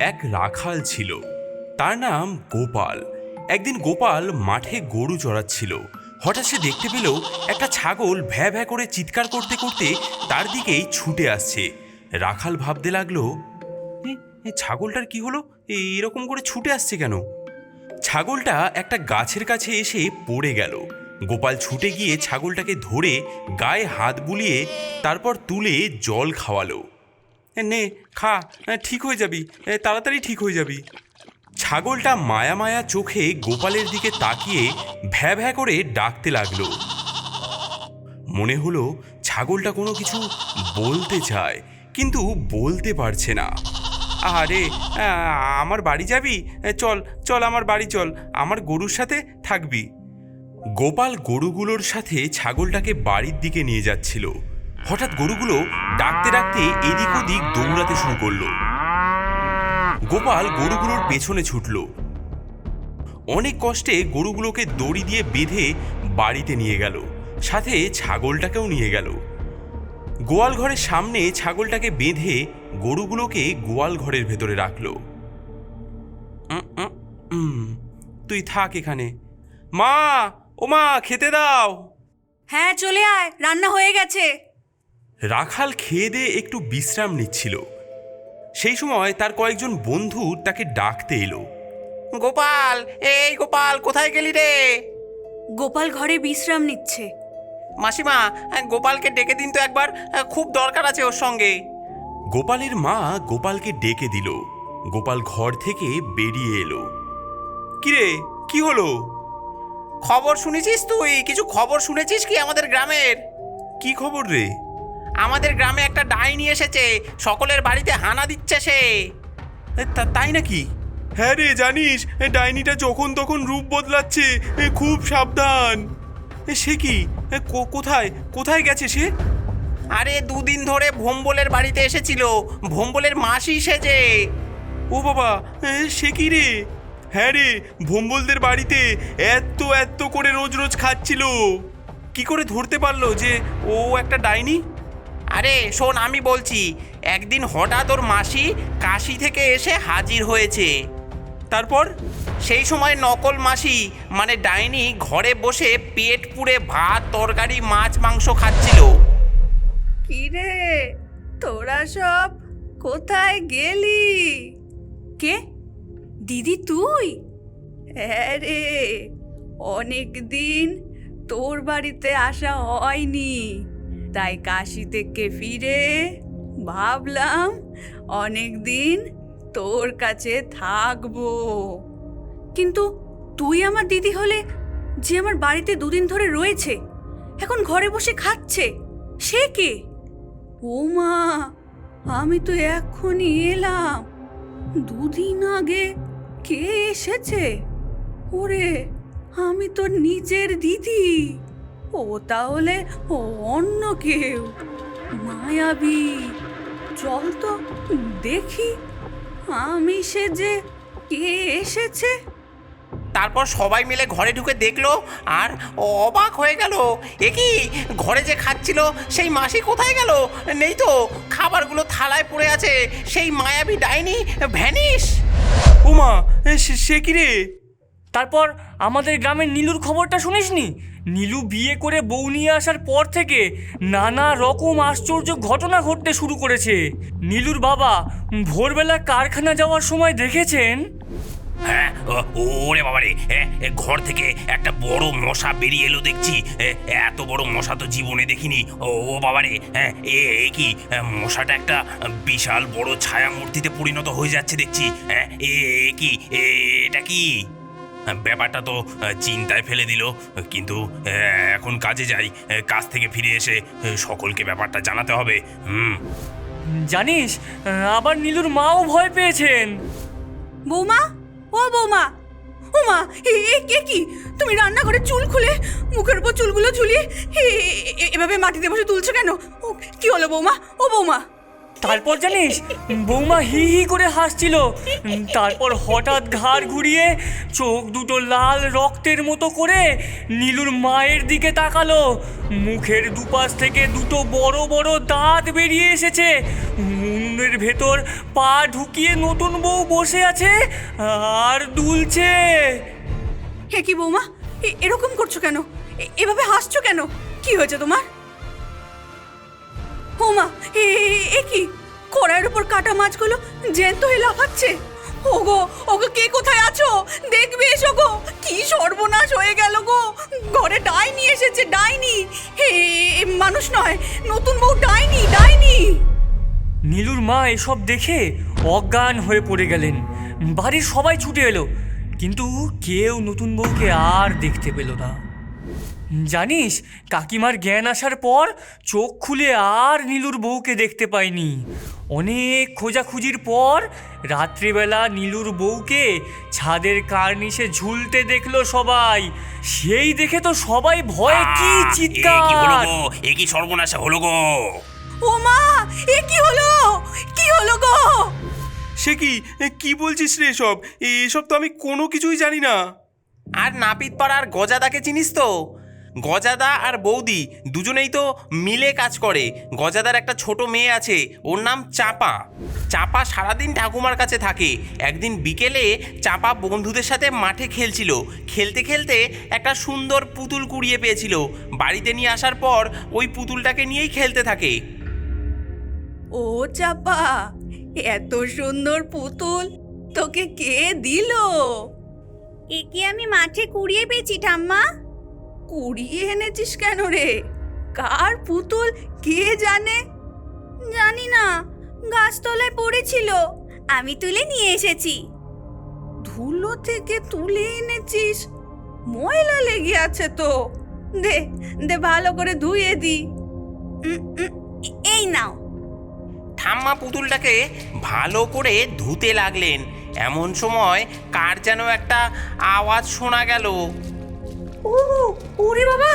এক রাখাল ছিল। তার নাম গোপাল। একদিন গোপাল মাঠে গরু চড়াচ্ছিল। হঠাৎ সে দেখতে পেল একটা ছাগল ভ্যা ভ্যা করে চিৎকার করতে করতে তার দিকেই ছুটে আসছে। রাখাল ভাবতে লাগল "এ, এ ছাগলটার কি হলো? এরকম করে ছুটে আসছে কেন? ছাগলটা একটা গাছের কাছে এসে পড়ে গেল। গোপাল ছুটে গিয়ে ছাগলটাকে ধরে গায়ে হাত বুলিয়ে তারপর তুলে জল খাওয়ালো। "এ, নে, খা ঠিক হয়ে যাবি তাড়াতাড়ি ঠিক হয়ে যাবি। ছাগলটা মায়া মায়া চোখে গোপালের দিকে তাকিয়ে ভ্যা ভ্যা করে ডাকতে লাগল। মনে হলো ছাগলটা কোনো কিছু বলতে চায়, কিন্তু বলতে পারছে না। আরে আমার বাড়ি যাবি? চল চল আমার বাড়ি চল, আমার গরুর সাথে থাকবি। গোপাল গরুগুলোর সাথে ছাগলটাকে বাড়ির দিকে নিয়ে যাচ্ছিল। হঠাৎ গরুগুলো ডাকতে ডাকতে এদিক ওদিক দৌড়াতে শুরু করল। গোপাল গরুগুলোর পেছনে ছুটল। অনেক কষ্টে গরুগুলোকে দড়ি দিয়ে বেঁধে বাড়িতে নিয়ে গেল, সাথে ছাগলটাকেও নিয়ে গেল। গোয়াল ঘরের সামনে ছাগলটাকে বেঁধে গরুগুলোকে গোয়াল ঘরের ভেতরে রাখল। তুই থাক এখানে। মা ও মা খেতে দাও। হ্যাঁ চলে আয়, রান্না হয়ে গেছে। রাখাল খেয়ে দিয়ে একটু বিশ্রাম নিচ্ছিল। সেই সময় তার কয়েকজন বন্ধু তাকে ডাকতে এলো। গোপাল এই গোপাল কোথায় গেলি রে? গোপাল ঘরে বিশ্রাম নিচ্ছে। মাসিমা গোপালকে ডেকে দিন তো একবার খুব দরকার আছে ওর সঙ্গে। গোপালের মা গোপালকে ডেকে দিল। গোপাল ঘর থেকে বেরিয়ে এলো। কিরে কি হলো? খবর শুনেছিস তুই? কিছু খবর শুনেছিস কি আমাদের গ্রামের? কি খবর রে? আমাদের গ্রামে একটা ডাইনি এসেছে। সকলের বাড়িতে হানা দিচ্ছে সে। তাই নাকি? হ্যাঁ রে জানিস ডাইনিটা যখন তখন রূপ বদলাচ্ছে খুব সাবধান। সে কি? কো- কোথায়? কোথায় গেছে সে? আরে দুদিন ধরে ভোম্বলের বাড়িতে এসেছিল। ভোম্বলের মাসি সেজে। ও বাবা সে কি রে? হ্যাঁ রে ভম্বলদের বাড়িতে এত এত করে রোজ রোজ খাচ্ছিল। কি করে ধরতে পারল যে ও একটা ডাইনি? আরে শোন আমি বলছি একদিন হঠাৎ ওর মাসি কাশি থেকে এসে হাজির হয়েছে। তারপর সেই সময় নকল মাসি মানে ডাইনি ঘরে বসে পেট পুড়ে ভাত তরকারি মাছ মাংস খাচ্ছিল। কি রে তোরা সব কোথায় গেলি? কে? দিদি তুই? হ্যাঁ রে অনেক দিন তোর বাড়িতে আসা হয়নি। তাই কাশি থেকে ফিরে ভাবলাম অনেক দিন তোর কাছে থাকব। কিন্তু তুই আমার দিদি হলে যে আমার বাড়িতে দুদিন ধরে রয়েছে, এখন ঘরে বসে খাচ্ছে, সে কে? ও মা আমি তো এখনই এলাম। দুদিন আগে কে এসেছে? ওরে, আমি তো নিজের দিদি। ও তাহলে ও অন্য কেউ। মায়াবী। চল তো দেখি আমি সে যে কে এসেছে? তারপর সবাই মিলে ঘরে ঢুকে দেখল আর অবাক হয়ে গেল। এ কি? ঘরে যে খাচ্ছিল সেই মাসি কোথায় গেল? নেই তো খাবারগুলো থালায় পড়ে আছে সেই মায়াবী ডাইনি ভ্যানিস উমা সে- সে কি রে? তারপর আমাদের গ্রামের নীলুর খবরটা শুনিসনি? নীলু বিয়ে করে বউ নিয়ে আসার পর থেকে নানা রকম আশ্চর্য ঘটনা ঘটতে শুরু করেছে। নীলুর বাবা ভোরবেলা কারখানা যাওয়ার সময় দেখেছেন? হ্যাঁ ওরে বাবা রে ঘর থেকে একটা বড় মশা বেরিয়ে এলো দেখছি। এত বড় মশা তো জীবনে দেখিনি। ও বাবা রে হ্যাঁ এ কি মশাটা একটা বিশাল বড় ছায়া মূর্তিতে পরিণত হয়ে যাচ্ছে দেখছি। হ্যাঁ এ কি এটা কি? ব্যাপারটা তো চিন্তায় ফেলে দিল। কিন্তু এখন কাজে যাই। কাজ থেকে ফিরে এসে সকলকে ব্যাপারটা জানাতে হবে। হুম। জানিস আবার নীলুর মাও ভয় পেয়েছেন। বৌমা? ও বৌমা! ওমা কে কি? তুমি রান্নাঘরে চুল খুলে মুখের উপর চুলগুলো ঝুলিয়ে এভাবে মাটিতে বসে তুলছো কেন? ও কি হলো বৌমা? ও বৌমা! তারপর জানিস বৌমা হি হি করে হাসছিল। তারপর হঠাৎ ঘাড় ঘুরিয়ে চোখ দুটো লাল রক্তের মতো করে নীলুর মায়ের দিকে তাকালো। মুখের দুপাশ থেকে দুটো বড় বড় দাঁত বেরিয়ে এসেছে। উম, উনুনের ভেতর পা ঢুকিয়ে নতুন বউ বসে আছে আর দুলছে। হে কি বৌমা এরকম করছ কেন? এভাবে হাসছো কেন? কি হয়েছে তোমার? ওমা, এ কি? কড়াইয়ের উপর কাটা মাছগুলো জ্যান্ত হয়ে লাফাচ্ছে। ওগো ওগো, কে কোথায় আছো? দেখবে এসো গো, কি সর্বনাশ হয়ে গেল গো। ঘরে ডাইনি এসেছে, ডাইনি। হে মানুষ নয়, নতুন বউ ডাইনি ডাইনি। নীলুর মা এসব দেখে অজ্ঞান হয়ে পড়ে গেলেন। বাড়ির সবাই ছুটে এলো, কিন্তু কেউ নতুন বউকে আর দেখতে পেল না। জানিস কাকিমার জ্ঞান আসার পর চোখ খুলে আর নীলুর বউকে দেখতে পাইনি। অনেক খোঁজাখুঁজির পর রাত্রিবেলা নীলুর বউকে ছাদের কার্নিশে ঝুলতে দেখল সবাই। সেই দেখে তো সবাই ভয়ে কি আহ, এ কি হলো চিৎকার এ কি সর্বনাশা হলো গো? ওমা এ কি হলো? কি হলো গো? সে কি? এ, কি বলছিস রে এসব? এসব তো আমি কোনো কিছুই জানি না। আর নাপিত পাড়ার গজাদাকে চিনিস তো? গজাদা আর বৌদি দুজনেই তো মিলে কাজ করে। গজাদার একটা ছোট মেয়ে আছে ওর নাম চাপা। চাপা সারাদিন ঠাকুমার কাছে থাকে। একদিন বিকেলে চাপা বন্ধুদের সাথে মাঠে খেলছিল। খেলতে খেলতে একটা সুন্দর পুতুল কুড়িয়ে পেয়েছিল। বাড়িতে নিয়ে আসার পর ওই পুতুলটাকে নিয়েই খেলতে থাকে। ও চাপা এত সুন্দর পুতুল তোকে কে দিল? একে আমি মাঠে কুড়িয়ে পেয়েছি ঠাম্মা? কুড়িয়ে এনেছিস কেন রে? কার পুতুল, কে জানে? জানি না, গাছতলায় পড়েছিল, আমি তুলে নিয়ে এসেছি। ধুলো থেকে তুলে এনেছিস? ময়লা লেগে আছে তো। দে দে ভালো করে ধুয়ে দি। এই নাও। ঠাম্মা পুতুলটাকে, ভালো করে ধুতে লাগলেন। এমন সময় কার যেন একটা আওয়াজ শোনা গেল। ও ওরে বাবা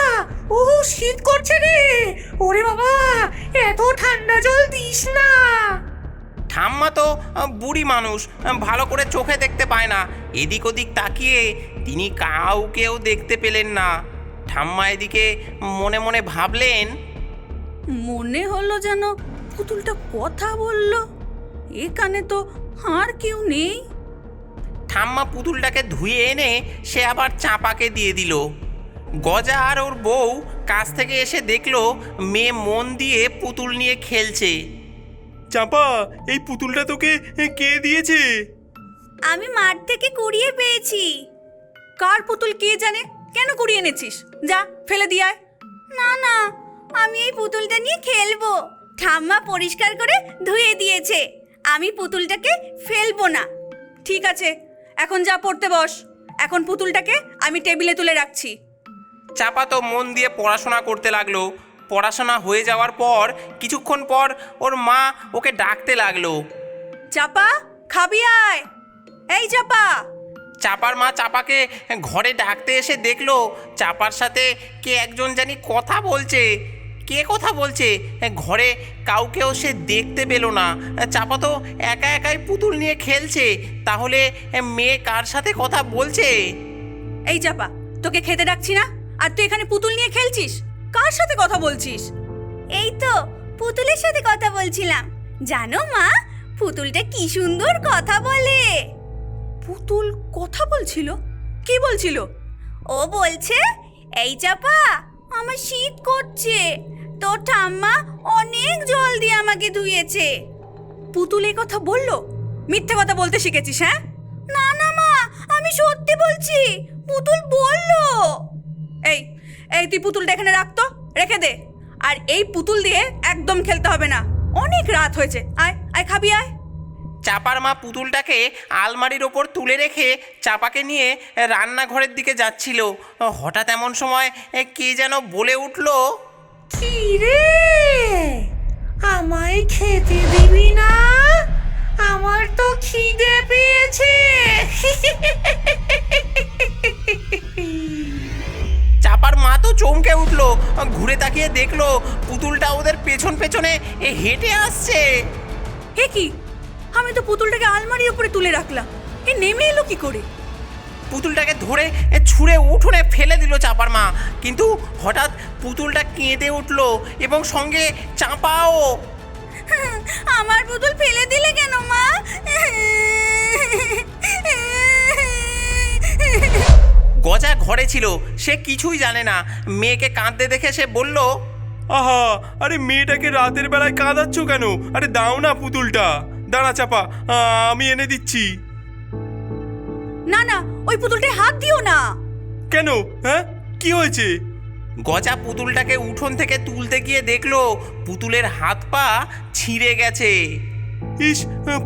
ও শীত করছে রে। ওরে বাবা এত ঠান্ডা জল দিস না। ঠাম্মা তো বুড়ি মানুষ ভালো করে চোখে দেখতে পায় না। এদিক ওদিক তাকিয়ে তিনি কাউকেও দেখতে পেলেন না। ঠাম্মা এদিকে মনে মনে ভাবলেন মনে হলো যেন পুতুলটা কথা বলল। এখানে তো আর কেউ নেই। ঠাম্মা পুতুলটাকে ধুয়ে এনে সে আবার চাপাকে দিয়ে দিল। গজা আর ওর বউ কাছ থেকে এসে দেখল মেয়ে মন দিয়ে পুতুল নিয়ে খেলছে। চাপা এই পুতুলটা তোকে কে দিয়েছে? আমি মাঠ থেকে কুড়িয়ে পেয়েছি। কার পুতুল কে জানে? কেন কুড়িয়ে এনেছিস? যা ফেলে দিয়ে আয়। না না আমি এই পুতুলটা নিয়ে খেলব। ঠাম্মা পরিষ্কার করে ধুয়ে দিয়েছে। আমি পুতুলটাকে ফেলব না। ঠিক আছে এখন যা পড়তে বস। এখন পুতুলটাকে আমি টেবিলে তুলে রাখছি। চাপা তো মন দিয়ে পড়াশোনা করতে লাগল। পড়াশোনা হয়ে যাওয়ার পর কিছুক্ষণ পর ওর মা ওকে ডাকতে লাগল। চাপা খাবি আয়। এই চাপা। চাপার মা চাপাকে ঘরে ডাকতে এসে দেখল। চাপার সাথে কে একজন জানি কথা বলছে। কে কথা বলছে? ঘরে কাউকেও সে দেখতে পেল না। চাপা তো একা একাই পুতুল নিয়ে খেলছে। তাহলে মেয়ে কার সাথে কথা বলছে? এই চাপা তোকে খেতে ডাকছি না? আর তুই এখানে পুতুল নিয়ে খেলছিস? কার সাথে কথা বলছিস? এই তো পুতুলের সাথে কথা বলছিলাম। জানো মা পুতুলটা কি সুন্দর কথা বলে। পুতুল কথা বলছিল? কি বলছিল? ও বলছে এই চাপা আমার শীত করছে। তোর ঠাম্মা অনেক জল দিয়ে আমাকে ধুয়েছে। পুতুল কথা বলল? মিথ্যে কথা বলতে শিখেছিস হ্যাঁ? না না, মা, আমি সত্যি বলছি, পুতুল বলল। এই এই তুই পুতুলটা এখানে রাখতো রেখে দে। আর এই পুতুল দিয়ে একদম খেলতে হবে না। অনেক রাত হয়েছে, আয় আয় খাবি, আয়। চাপার মা পুতুলটাকে আলমারির ওপর তুলে রেখে চাপাকে নিয়ে রান্নাঘরের দিকে যাচ্ছিল। হঠাৎ এমন সময় কে যেন বলে উঠল চাপার মা তো চমকে উঠল ঘুরে তাকিয়ে দেখল পুতুলটা ওদের পেছন পেছনে এ হেঁটে আসছে। হে কি? আমি তো পুতুলটাকে আলমারির উপরে তুলে রাখলাম। এ নেমে এলো কি করে? পুতুলটাকে ধরে এ ছুঁড়ে উঠোনে ফেলে দিল চাপার মা। কিন্তু হঠাৎ পুতুলটা কেঁদে উঠল এবং সঙ্গে চাপাও। আমার পুতুল ফেলে দিলে কেন মা? গজা ঘরে ছিল সে কিছুই জানে না। মেয়েকে কাঁদতে দেখে সে বলল আহা আরে মেয়েটাকে রাতের বেলায় কাঁদাচ্ছ কেন? আরে দাও না পুতুলটা। দাঁড়া চাপা আমি এনে দিচ্ছি। না না ওই পুতুলটায় হাত দিও না। কেন? হ্যাঁ? কি হয়েছে? গজা পুতুলটাকে উঠোন থেকে তুলতে গিয়ে দেখল পুতুলের হাত পা ছিঁড়ে গেছে। ইস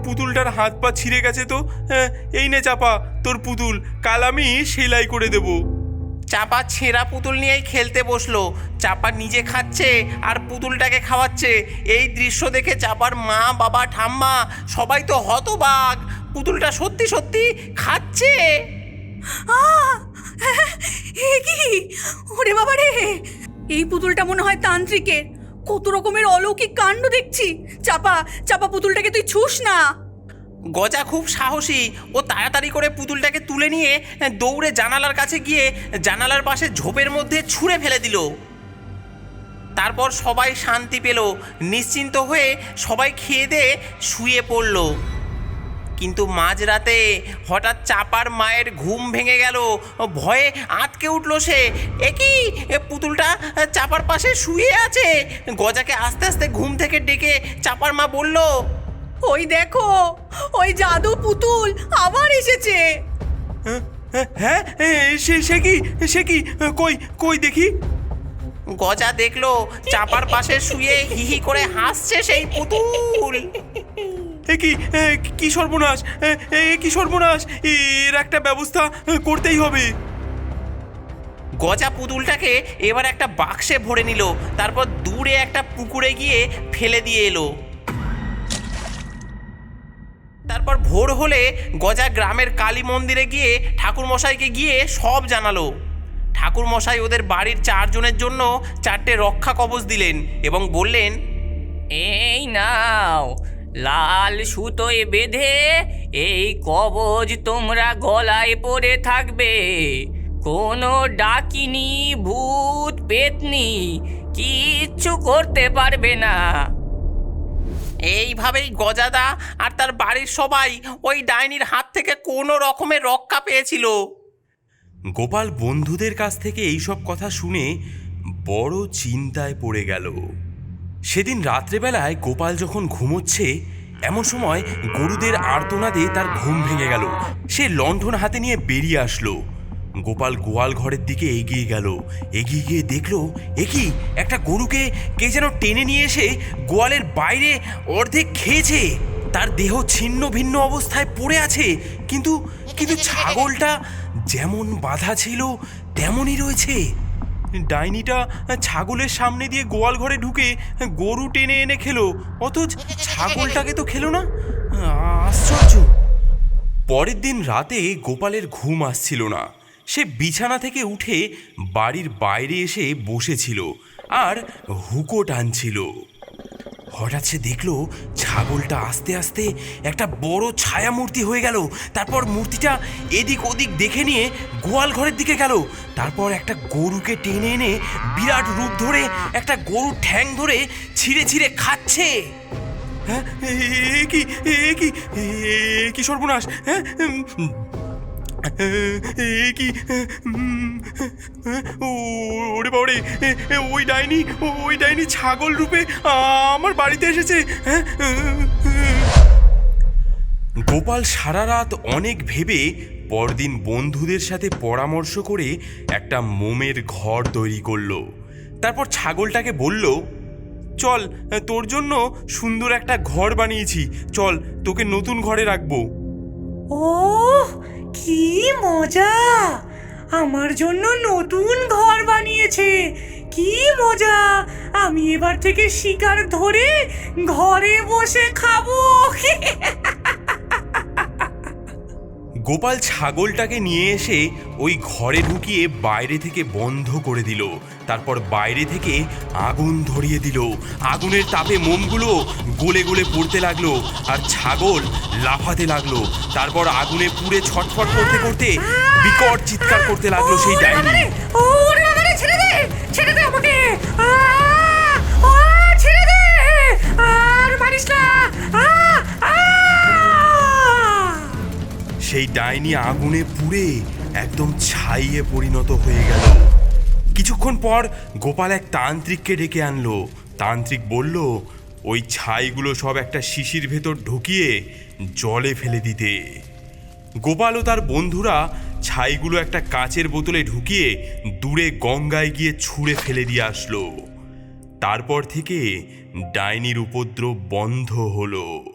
পুতুলটার হাত পা ছিঁড়ে গেছে তো। হ্যাঁ, এই নে চাপা তোর পুতুল। কাল আমি সেলাই করে দেব। চাপা ছেঁড়া পুতুল নিয়েই খেলতে বসল। চাপা নিজে খাচ্ছে আর পুতুলটাকে খাওয়াচ্ছে। এই দৃশ্য দেখে চাপার মা বাবা ঠাম্মা সবাই তো হতবাক। পুতুলটা সত্যি সত্যি খাচ্ছে? কি? ওরে বাবা রে এই পুতুলটা মনে হয় তান্ত্রিকের। কত রকমের অলৌকিক কাণ্ড দেখছি। চাপা চাপা পুতুলটাকে তুই ছুস না। গজা খুব সাহসী। ও তাড়াতাড়ি করে পুতুলটাকে তুলে নিয়ে দৌড়ে জানালার কাছে গিয়ে জানালার পাশে ঝোপের মধ্যে ছুঁড়ে ফেলে দিল। তারপর সবাই শান্তি পেল। নিশ্চিন্ত হয়ে সবাই খেয়ে দিয়ে শুয়ে পড়ল। কিন্তু মাঝরাতে হঠাৎ চাপার মায়ের ঘুম ভেঙে গেল। ভয়ে আটকে উঠল সে। একই পুতুলটা চাপার পাশে শুয়ে আছে? গজাকে আস্তে আস্তে ঘুম থেকে ডেকে চাপার মা বলল ওই দেখো ওই জাদু পুতুল আবার এসেছে! হ্যাঁ, হ্যাঁ সে সে কি সে কি কই কই দেখি? গজা দেখল চাপার পাশে শুয়ে হিহি করে হাসছে সেই পুতুল। এ কি এ, কি সর্বনাশ? এ, এ কি সর্বনাশ? এর একটা ব্যবস্থা করতেই হবে। গজা পুতুলটাকে এবার একটা বাক্সে ভরে নিল তারপর দূরে একটা পুকুরে গিয়ে ফেলে দিয়ে এলো। তারপর ভোর হলে গজা গ্রামের কালী মন্দিরে গিয়ে ঠাকুরমশাইকে গিয়ে সব জানালো। ঠাকুরমশাই ওদের বাড়ির চারজনের জন্য চারটে রক্ষা কবচ দিলেন এবং বললেন এই নাও লাল সুতোয় বেঁধে এই কবজ তোমরা গলায় পরে থাকবে। কোনো ডাকিনি ভূত পেতনি কিচ্ছু করতে পারবে না। এইভাবেই গজাদা আর তার বাড়ির সবাই ওই ডাইনির হাত থেকে কোনো রকমের রক্ষা পেয়েছিল। গোপাল বন্ধুদের কাছ থেকে এইসব কথা শুনে বড় চিন্তায় পড়ে গেল। সেদিন রাত্রেবেলায় গোপাল যখন ঘুমোচ্ছে, এমন সময় গরুদের আর্তনাদে তার ঘুম ভেঙে গেল। সে লণ্ঠন হাতে নিয়ে বেরিয়ে আসলো। গোপাল গোয়াল ঘরের দিকে এগিয়ে গেল। এগিয়ে গিয়ে দেখল একই একটা গরুকে কে যেন টেনে নিয়ে এসে গোয়ালের বাইরে অর্ধেক খেয়েছে। তার দেহ ছিন্ন ভিন্ন অবস্থায় পড়ে আছে। কিন্তু কিন্তু ছাগলটা যেমন বাধা ছিল, তেমনই রয়েছে। ডাইনিটা ছাগলের সামনে দিয়ে গোয়াল ঘরে ঢুকে গরু টেনে এনে খেলো। অথচ ছাগলটাকে তো খেলো না। আশ্চর্য। পরের দিন রাতে গোপালের ঘুম আসছিল না। সে বিছানা থেকে উঠে বাড়ির বাইরে এসে বসেছিল আর হুকো টানছিল। হঠাৎ সে দেখল ছাগলটা আস্তে আস্তে একটা বড় ছায়া মূর্তি হয়ে গেল। তারপর মূর্তিটা এদিক ওদিক দেখে নিয়ে গোয়াল ঘরের দিকে গেল। তারপর একটা গরুকে টেনে এনে বিরাট রূপ ধরে একটা গরুর ঠ্যাং ধরে ছিঁড়ে ছিঁড়ে খাচ্ছে। হ্যাঁ কি কি কি সর্বনাশ হ্যাঁ? কি ওই ডাইনি ওই ডাইনি ছাগল রূপে আমার বাড়িতে এসেছে হ্যাঁ? গোপাল সারা রাত অনেক ভেবে পরদিন বন্ধুদের সাথে পরামর্শ করে একটা মোমের ঘর তৈরি করল। তারপর ছাগলটাকে বলল, চল, তোর জন্য সুন্দর একটা ঘর বানিয়েছি, চল, তোকে নতুন ঘরে রাখব। ও কি মজা! আমার জন্য নতুন বানিয়েছে কি মজা! আমি এবার থেকে শিকার ধরে ঘরে বসে খাব। গোপাল ছাগলটাকে নিয়ে এসে ওই ঘরে ঢুকিয়ে বাইরে থেকে বন্ধ করে দিল। তারপর বাইরে থেকে আগুন ধরিয়ে দিল। আগুনের তাপে মোমগুলো গলে গলে পড়তে লাগল আর ছাগল লাফাতে লাগল। তারপর আগুনে পুড়ে ছটফট করতে করতে বিকট চিৎকার করতে লাগল সেই ডাইনি। দে ছেড়ে দে আমাকে। ছেড়ে দে। আর মারিস না! সেই ডাইনি আগুনে পুড়ে একদম ছাইয়ে পরিণত হয়ে গেল। কিছুক্ষণ পর গোপাল এক তান্ত্রিককে ডেকে আনলো। তান্ত্রিক বলল, ওই ছাইগুলো সব একটা শিশির ভেতর ঢুকিয়ে জলে ফেলে দিতে। গোপাল ও তার বন্ধুরা ছাইগুলো একটা কাচের বোতলে ঢুকিয়ে দূরে গঙ্গায় গিয়ে ছুঁড়ে ফেলে দিয়ে আসলো। তারপর থেকে ডাইনির উপদ্রব বন্ধ হলো।